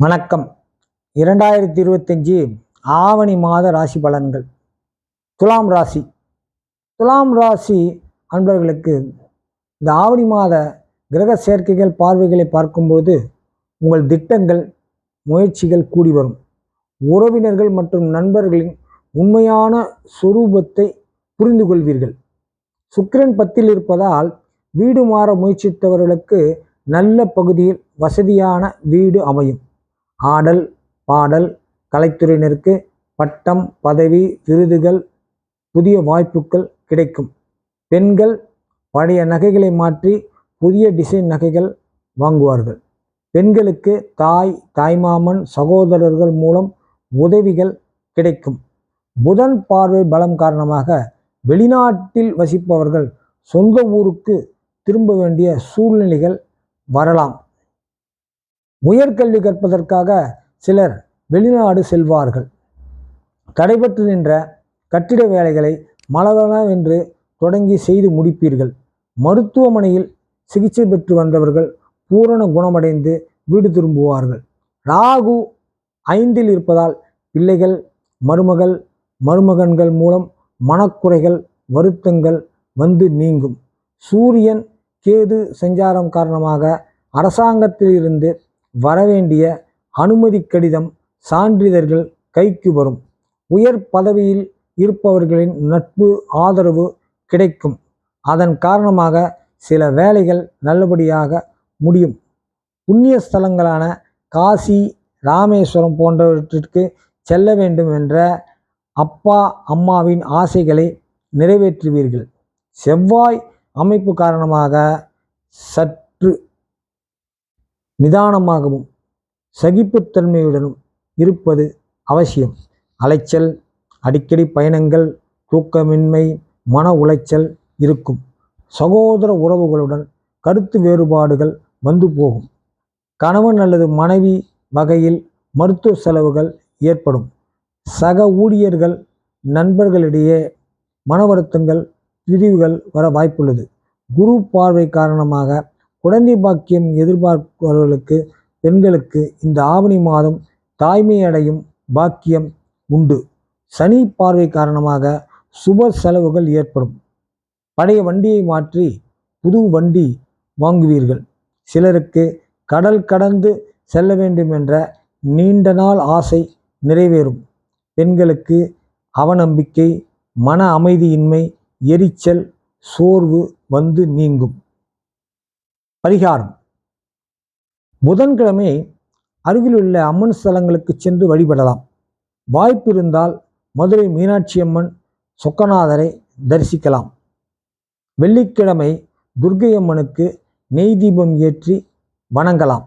வணக்கம். இரண்டாயிரத்தி இருபத்தஞ்சி ஆவணி மாத ராசி பலன்கள். துலாம் ராசி. துலாம் ராசி அன்பர்களுக்கு இந்த ஆவணி மாத கிரக சேர்க்கைகள் பார்வைகளை பார்க்கும்போது உங்கள் திட்டங்கள் முயற்சிகள் கூடி வரும். உறவினர்கள் மற்றும் நண்பர்களின் உண்மையான சொரூபத்தை புரிந்து கொள்வீர்கள். சுக்கிரன் பத்தில் இருப்பதால் வீடு மாற முயற்சித்தவர்களுக்கு நல்ல பகுதியில் வசதியான வீடு அமையும். ஆடல் பாடல் கலைத்துறையினருக்கு பட்டம் பதவி விருதுகள் புதிய வாய்ப்புகள் கிடைக்கும். பெண்கள் பழைய நகைகளை மாற்றி புதிய டிசைன் நகைகள் வாங்குவார்கள். பெண்களுக்கு தாய் தாய்மாமன் சகோதரர்கள் மூலம் உதவிகள் கிடைக்கும். புதன் பார்வை பலம் காரணமாக வெளிநாட்டில் வசிப்பவர்கள் சொந்த ஊருக்கு திரும்ப வேண்டிய சூழ்நிலைகள் வரலாம். உயர்கல்வி கற்பதற்காக சிலர் வெளிநாடு செல்வார்கள். தடைபட்டு நின்ற கட்டிட வேலைகளை மலவளவென்று தொடங்கி செய்து முடிப்பீர்கள். மருத்துவமனையில் சிகிச்சை பெற்று வந்தவர்கள் பூரண குணமடைந்து வீடு திரும்புவார்கள். ராகு ஐந்தில் இருப்பதால் பிள்ளைகள் மருமகள் மருமகன்கள் மூலம் மனக்குறைகள் வருத்தங்கள் வந்து நீங்கும். சூரியன் கேது சஞ்சாரம் காரணமாக அரசாங்கத்திலிருந்து வரவேண்டிய அனுமதி கடிதம் சான்றிதழ்கள் கைக்கு வரும். உயர் பதவியில் இருப்பவர்களின் நட்பு ஆதரவு கிடைக்கும். அதன் காரணமாக சில வேலைகள் நல்லபடியாக முடியும். புண்ணிய ஸ்தலங்களான காசி ராமேஸ்வரம் போன்றவற்றிற்கு செல்ல வேண்டும் என்ற அப்பா அம்மாவின் ஆசைகளை நிறைவேற்றுவீர்கள். செவ்வாய் அமைப்பு காரணமாக சற்று நிதானமாகவும் சகிப்புத்தன்மையுடனும் இருப்பது அவசியம். அலைச்சல் அடிக்கடி பயணங்கள் தூக்கமின்மை மன உளைச்சல் இருக்கும். சகோதர உறவுகளுடன் கருத்து வேறுபாடுகள் வந்து போகும். கணவன் அல்லது மனைவி வகையில் மருத்துவ செலவுகள் ஏற்படும். சக ஊழியர்கள் நண்பர்களிடையே மன வருத்தங்கள் பிரிவுகள் வர வாய்ப்புள்ளது. குரு பார்வை காரணமாக குழந்தை பாக்கியம் எதிர்பார்ப்பவர்களுக்கு பெண்களுக்கு இந்த ஆவணி மாதம் தாய்மை அடையும் பாக்கியம் உண்டு. சனி பார்வை காரணமாக சுப செலவுகள் ஏற்படும். பழைய வண்டியை மாற்றி புது வண்டி வாங்குவீர்கள். சிலருக்கு கடல் கடந்து செல்ல வேண்டும் என்ற நீண்ட நாள் ஆசை நிறைவேறும். பெண்களுக்கு அவநம்பிக்கை மன அமைதியின்மை எரிச்சல் சோர்வு வந்து நீங்கும். பரிகாரம். புதன்கிழமை அருகிலுள்ள அம்மன் ஸ்தலங்களுக்கு சென்று வழிபடலாம். வாய்ப்பு இருந்தால் மதுரை மீனாட்சி அம்மன் சொக்கநாதரை தரிசிக்கலாம். வெள்ளிக்கிழமை துர்க்கை அம்மனுக்கு நெய் தீபம் ஏற்றி வணங்கலாம்.